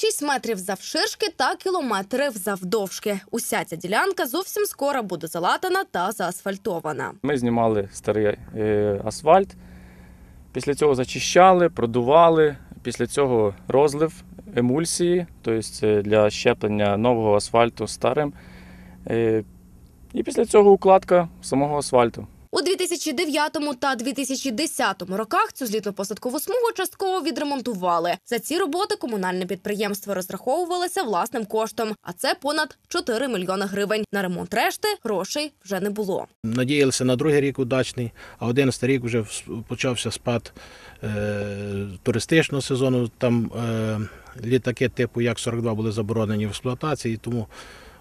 6 метрів завширшки та кілометрів завдовжки. Уся ця ділянка зовсім скоро буде залатана та заасфальтована. Ми знімали старий е, асфальт, після цього зачищали, продували, після цього розлив емульсії, тобто для щеплення нового асфальту старим. Е, І після цього укладка самого асфальту. У 2009 та 2010 роках цю злітно-посадкову смугу частково відремонтували. За ці роботи комунальне підприємство розраховувалося власним коштом, а це понад 4 мільйони гривень. На ремонт решти грошей вже не було. Надіялися на другий рік удачний, а 11 рік вже вс- почався спад е, туристичного сезону. Там е, літаки типу Як-42 були заборонені в експлуатації, тому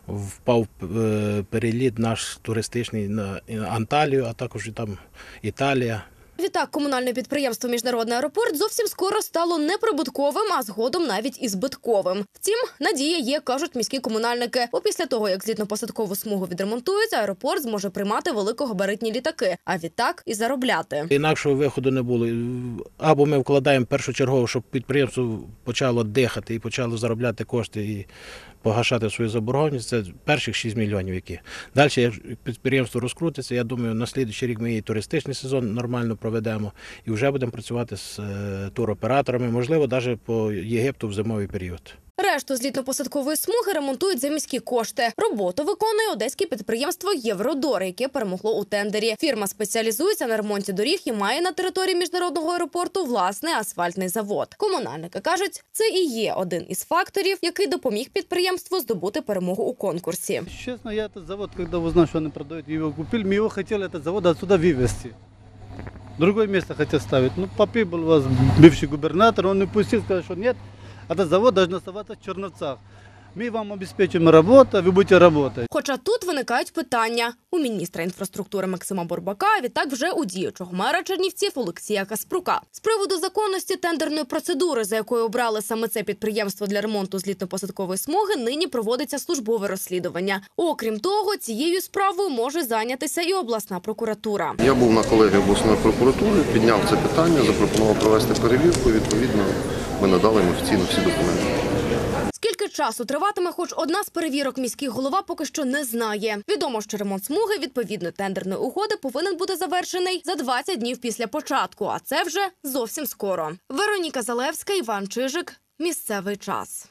впав е, переліт наш туристичний на Анталію, а також і там Італія. Відтак, комунальне підприємство Міжнародний аеропорт зовсім скоро стало неприбутковим, а згодом навіть і збитковим. Втім, надія є, кажуть міські комунальники. Бо після того, як злітно-посадкову смугу відремонтують, аеропорт зможе приймати великогабаритні літаки, а відтак і заробляти. Інакшого виходу не було. Або ми вкладаємо першочергово, щоб підприємство почало дихати і почало заробляти кошти і погашати свою заборгованість. Це перших 6 мільйонів, які. Далі, підприємство розкрутиться, я думаю, на слідуючий рік ми і туристичний сезон нормально проведемо і вже будемо працювати з е, туроператорами, можливо, навіть по Єгипту в зимовий період. Решту злітно-посадкової смуги ремонтують за міські кошти. Роботу виконує одеське підприємство Євродор, яке перемогло у тендері. Фірма спеціалізується на ремонті доріг і має на території міжнародного аеропорту власний асфальтний завод. Комунальники кажуть, це і є один із факторів, який допоміг підприємству здобути перемогу у конкурсі. Честно, я этот завод, когда узнал, что они продают, его купили, мы его хотели, этот завод, отсюда вывезти. Другое место хотел ставить. Ну, Попы был у вас бывший губернатор, он не пустил, сказал, что нет, этот завод должен оставаться в Черновцах. Мы вам обеспечим работу, вы будете работать. Хоча тут виникають питання у міністра інфраструктури Максима Борбака, а відтак вже у діючого мера Чернівців Олексія Каспрука. З приводу законності тендерної процедури, за якою обрали саме це підприємство для ремонту злітно-посадкової смуги, нині проводиться службове розслідування. Окрім того, цією справою може зайнятися і обласна прокуратура. Я був на колегії обласної прокуратури, підняв це питання, запропонував провести перевірку. Відповідно, ми надали їм офіційно всі документи. Скільки часу триватиме хоч одна з перевірок, міський голова поки що не знає. Відомо, що ремонт смуги відповідно тендерної угоди повинен бути завершений за 20 днів після початку, а це вже зовсім скоро. Вероніка Залевська, Іван Чижик. Місцевий час.